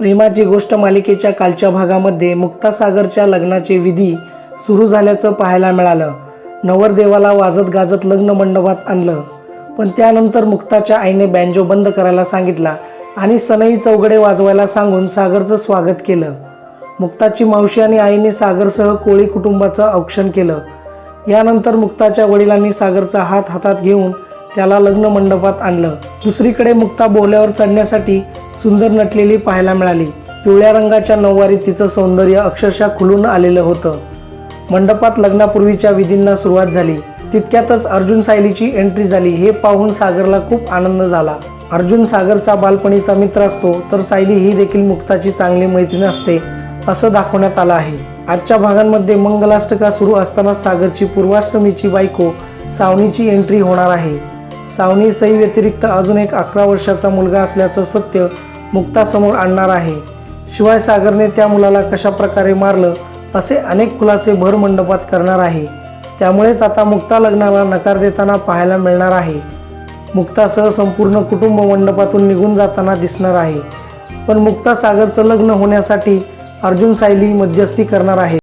प्रेमाची गोष्ट मालिकेच्या कालच्या भागामध्ये मुक्तासागरच्या लग्नाचे विधी सुरू झाल्याचं पाहायला मिळालं. नवरदेवाला वाजत गाजत लग्न मंडपात आणलं. पण त्यानंतर मुक्ताच्या आईने बँजो बंद करायला सांगितला आणि सनई चौघडे वाजवायला सांगून सागरचं स्वागत केलं. मुक्ताची मावशी आणि आईने सागरसह कोळी कुटुंबाचं औक्षण केलं. यानंतर मुक्ताच्या वडिलांनी सागरचा हात हातात घेऊन त्याला लग्न मंडपात आणलं. दुसरीकडे मुक्ता बोल्यावर चढण्यासाठी सुंदर नटलेली पाहायला मिळाली. पिवळ्या रंगाच्या नऊवारी तिचं सौंदर्य अक्षरशः खुलून आलेलं होतं. मंडपात लग्नापूर्वीच्या विधींना सुरुवात झाली. तितक्यातच अर्जुन सायलीची एंट्री झाली. हे पाहून सागरला खूप आनंद झाला. अर्जुन सागरचा बालपणीचा मित्र असतो तर सायली ही देखील मुक्ताची चांगली मैत्रीण असते असं दाखवण्यात आलं आहे. आजच्या भागांमध्ये मंगलाष्टका सुरू असताना सागरची पूर्वाश्रमीची बायको सावनीची एंट्री होणार आहे. सावनी सई व्यतिरिक्त अजून एक अकरा वर्षाचा मुलगा असल्याचं सत्य मुक्तासमोर आणणार आहे. शिवाय सागरने त्या मुलाला कशा प्रकारे मारलं असे अनेक खुलासे भर मंडपात करणार आहे. त्यामुळेच आता मुक्ता लग्नाला नकार देताना पाहायला मिळणार आहे. मुक्तासह संपूर्ण कुटुंब मंडपातून निघून जाताना दिसणार आहे. पण मुक्ता सागरचं लग्न होण्यासाठी अर्जुन सायली मध्यस्थी करणार आहे.